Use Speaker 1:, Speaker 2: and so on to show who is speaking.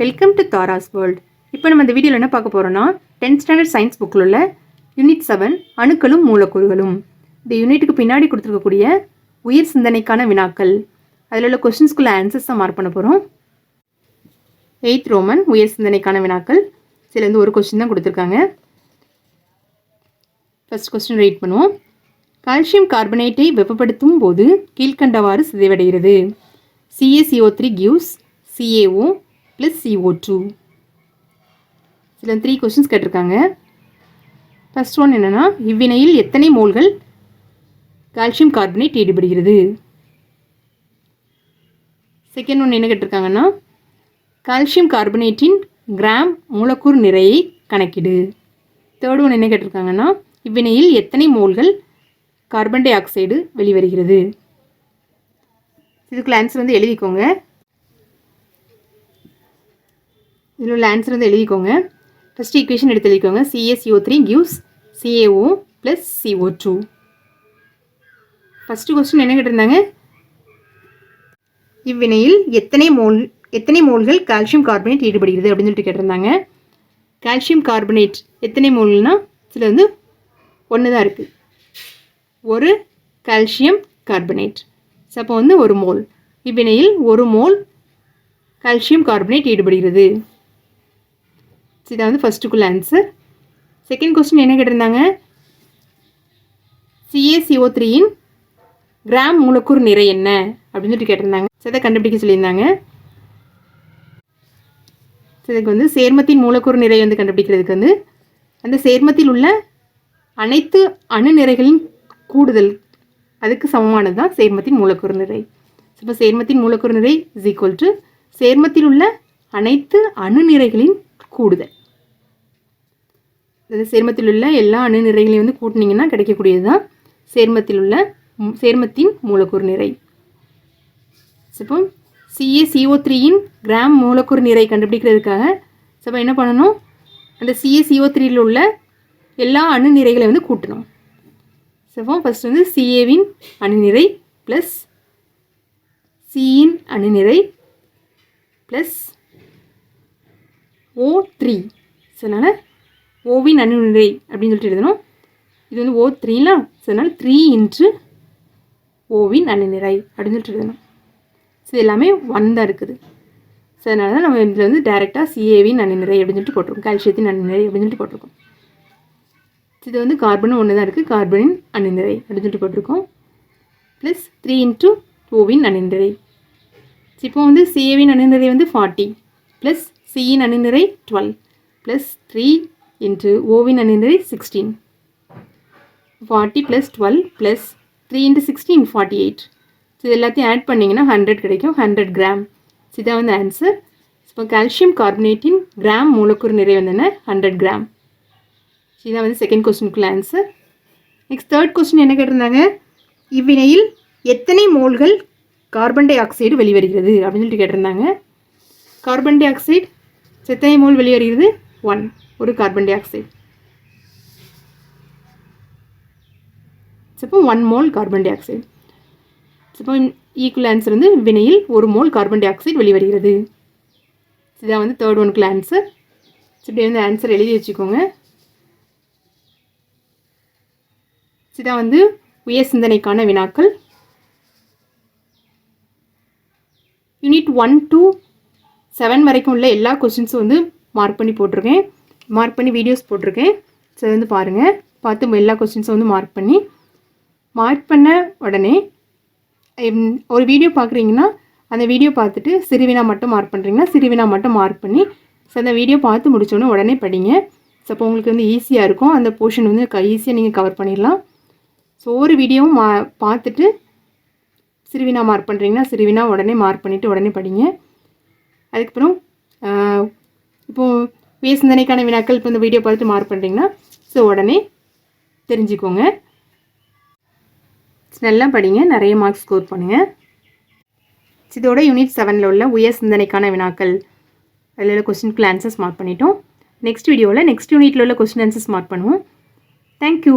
Speaker 1: Welcome to Tara's world இப்போ நம்ம இந்த வீடியோவில் என்ன பார்க்க போகிறோம்னா டென்த் ஸ்டாண்டர்ட் சயின்ஸ் புக்கில் உள்ள யூனிட் செவன் அணுக்களும் மூலக்கூறுகளும். இந்த யூனிட்டுக்கு பின்னாடி கொடுத்துருக்கக்கூடிய உயிர் சிந்தனைக்கான வினாக்கள். அதில் உள்ள கொஷின்ஸ்குள்ள ஆன்சர்ஸை மார்க் பண்ண போகிறோம் எயித் ரோமன் உயிர் சிந்தனைக்கான வினாக்கள். சிலேருந்து ஒரு கொஸ்டின் தான் கொடுத்துருக்காங்க. ஃபர்ஸ்ட் கொஸ்டின் ரீட் பண்ணுவோம். கால்சியம் கார்பனேட்டை வெப்பப்படுத்தும் போது கீழ்க்கண்டவாறு சிதைவடைகிறது. C A C O three gives C A O plus C O two சில த்ரீ கொஷின்ஸ் கேட்டிருக்காங்க. ஃபஸ்ட் ஒன் என்னென்னா இவ்வினையில் எத்தனை மோல்கள் கால்சியம் கார்பனேட் ஈடுபடுகிறது? செகண்ட் ஒன் என்ன கேட்டிருக்காங்கன்னா கால்சியம் கார்பனேட்டின் கிராம் மூலக்கூறு நிறையை கணக்கிடு. தேர்ட் ஒன் என்ன கேட்டிருக்காங்கன்னா இவ்வினையில் எத்தனை மோல்கள் கார்பன் டை ஆக்சைடு வெளிவருகிறது? இதுக்குள்ள ஆன்சர் வந்து எழுதிக்கோங்க. இதில் உள்ள ஆன்சர் வந்து எழுதிக்கோங்க. ஃபஸ்ட் ஈக்குவேஷன் எடுத்து எழுதிக்கோங்க. C S E O three gives C A O plus C O two first question என்ன கேட்டிருந்தாங்க? இவ்வினையில் எத்தனை மோல் எத்தனை மோல்கள் கால்சியம் கார்பனேட் ஈடுபடுகிறது அப்படின்னு சொல்லிட்டு கேட்டிருந்தாங்க. கால்சியம் கார்பனேட் எத்தனை மோல்னால் இதில் வந்து ஒன்று தான் இருக்குது ஒரு கால்சியம் கார்பனேட் ஸோ அப்போ வந்து ஒரு மோல். இவ்வினையில் ஒரு மோல் கால்சியம் கார்பனேட் ஈடுபடுகிறது. ஸோ இதை வந்து ஃபஸ்ட்டுக்குள்ள ஆன்சர் செகண்ட் கொஸ்டின் என்ன கேட்டிருந்தாங்க? சிஏசிஓ த்ரீயின் கிராம் மூலக்கூறு நிறை என்ன? அப்படின்னு சொல்லிட்டு கேட்டிருந்தாங்க. ஸோ இதை கண்டுபிடிக்க சொல்லியிருந்தாங்க. ஸோ இதுக்கு வந்து சேர்மத்தின் மூலக்கூறு நிறை வந்து கண்டுபிடிக்கிறதுக்கு வந்து அந்த சேர்மத்தில் உள்ள அனைத்து அணு நிறைகளின் கூடுதல் அதுக்கு சமமானது தான் சேர்மத்தின் மூலக்கூறு நிறை. இப்போ சேர்மத்தின் மூலக்கூறு நிறை இஸ் ஈக்குவல் டு சேர்மத்தில் உள்ள அனைத்து அணு நிறைகளின் கூடுதல். அதாவது சேர்மத்தில் உள்ள எல்லா அணு நிறைகளையும் வந்து கூட்டினீங்கன்னா கிடைக்கக்கூடியது தான் சேர்மத்தில் உள்ள சேர்மத்தின் மூலக்கூறு நிறை. இப்போ சிஏசிஓ த்ரீயின் கிராம் மூலக்கூறு நிறை கண்டுபிடிக்கிறதுக்காக ஸோ என்ன பண்ணணும்? அந்த சிஏசிஓ த்ரீயில் உள்ள எல்லா அணு நிறைகளை வந்து கூட்டணும். ஸோ ஃபஸ்ட் வந்து சிஏவின் அணுநிறை ப்ளஸ் சியின் அணுநிறை ப்ளஸ் ஓ த்ரீ ஸோ அதனால் ஓவின் அணுநிலை அப்படின்னு சொல்லிட்டு எழுதணும். இது வந்து ஓ த்ரீலாம் ஸோ அதனால் த்ரீ இன்ட்டு ஓவின் அணுநிறை அப்படின்னு சொல்லிட்டு எழுதணும். ஸோ இது எல்லாமே ஒன் தான் இருக்குது. ஸோ அதனால தான் நம்ம இதில் வந்து டேரெக்டாக சிஏவின் அணுநிறை அப்படின்னு சொல்லிட்டு போட்டிருக்கோம். கால்சியத்தின் அணுநிறை அப்படின்னு சொல்லிட்டு போட்டிருக்கோம். இது வந்து கார்பனும் ஒன்று தான் இருக்குது கார்பனின் அணுநிறை அப்படின்னு சொல்லிட்டு போட்டிருக்கோம். ப்ளஸ் த்ரீ இன்ட்டு ஓவின் அணுநிறை இப்போ வந்து சிஏவின் அணுநிறை வந்து ஃபார்ட்டி ப்ளஸ் சியின் அணுநிறை டுவெல் ப்ளஸ் த்ரீ இன்ட்டு ஓவின் அணுநிறை sixteen forty plus twelve plus three into sixteen forty eight இது எல்லாத்தையும் ஆட் பண்ணிங்கன்னா ஹண்ட்ரட் கிடைக்கும் ஹண்ட்ரட் கிராம் இதான் வந்து ஆன்சர் இப்போ கால்சியம் கார்பனேட்டின் கிராம் மூலக்கூறு நிறை வந்து என்ன ஹண்ட்ரட் கிராம் இதான் வந்து செகண்ட் கொஸ்டினுக்குள்ள ஆன்சர் நெக்ஸ்ட் தேர்ட் கொஸ்டின் என்ன கேட்டிருந்தாங்க? இவ்வினையில் எத்தனை மோல்கள் கார்பன் டை ஆக்சைடு வெளிவருகிறது? அப்படின்னு சொல்லிட்டு கேட்டிருந்தாங்க. கார்பன் டை ஆக்சைடு எத்தனை மோல் வெளிவருகிறது? ஒன் ஒரு கார்பன் டை ஆக்சைடு இப்போ one mole carbon dioxide இப்போ ஈக்குவல் ஆன்சர் வந்து வினையில் ஒரு மோல் கார்பன் டை ஆக்சைடு வெளிவருகிறது இதான் வந்து தேர்ட் ஒனுக்குள்ள ஆன்சர் இப்படி வந்து ஆன்சர் எழுதி வச்சுக்கோங்க இதான் வந்து உயர் சிந்தனைக்கான வினாக்கள் யூனிட் ஒன் டூ செவன் வரைக்கும் உள்ள எல்லா கொஸ்டின்ஸும் வந்து மார்க் பண்ணி போட்டிருக்கேன். மார்க் பண்ணி வீடியோஸ் போட்டிருக்கேன். ஸோ வந்து பாருங்கள் பார்த்து எல்லா கொஸ்டின்ஸும் வந்து மார்க் பண்ணி மார்க் பண்ண உடனே ஒரு வீடியோ பார்க்குறீங்கன்னா அந்த வீடியோ பார்த்துட்டு சிறுவினா மட்டும் மார்க் பண்ணுறீங்கன்னா சிறுவினா மட்டும் மார்க் பண்ணி ஸோ அந்த வீடியோ பார்த்து முடிச்சோடனே உடனே படிங்க. ஸோ அப்போ உங்களுக்கு வந்து ஈஸியாக இருக்கும். அந்த போர்ஷன் வந்து க ஈஸியாக நீங்கள் கவர் பண்ணிடலாம். ஸோ ஒரு வீடியோவும் மா பார்த்துட்டு சிறுவினா மார்க் பண்ணுறீங்கன்னா சிறுவினா உடனே மார்க் பண்ணிவிட்டு உடனே படிங்க. அதுக்கப்புறம் இப்போது உயர் சிந்தனைக்கான வினாக்கள் இப்போ இந்த வீடியோ பார்த்துட்டு மார்க் பண்ணுறீங்கன்னா ஸோ உடனே தெரிஞ்சுக்கோங்க. நல்லா படிங்க நிறைய மார்க்ஸ் ஸ்கோர் பண்ணுங்கள் இதோட யூனிட் செவனில் உள்ள உயர் சிந்தனைக்கான வினாக்கள் அதில் உள்ள கொஸ்டினுக்கு ஆன்சர்ஸ் மார்க் பண்ணிட்டோம். நெக்ஸ்ட் வீடியோவில் நெக்ஸ்ட் யூனிட்டில் உள்ள கொஸ்டின் ஆன்சர்ஸ் மார்க் பண்ணுவோம். Thank you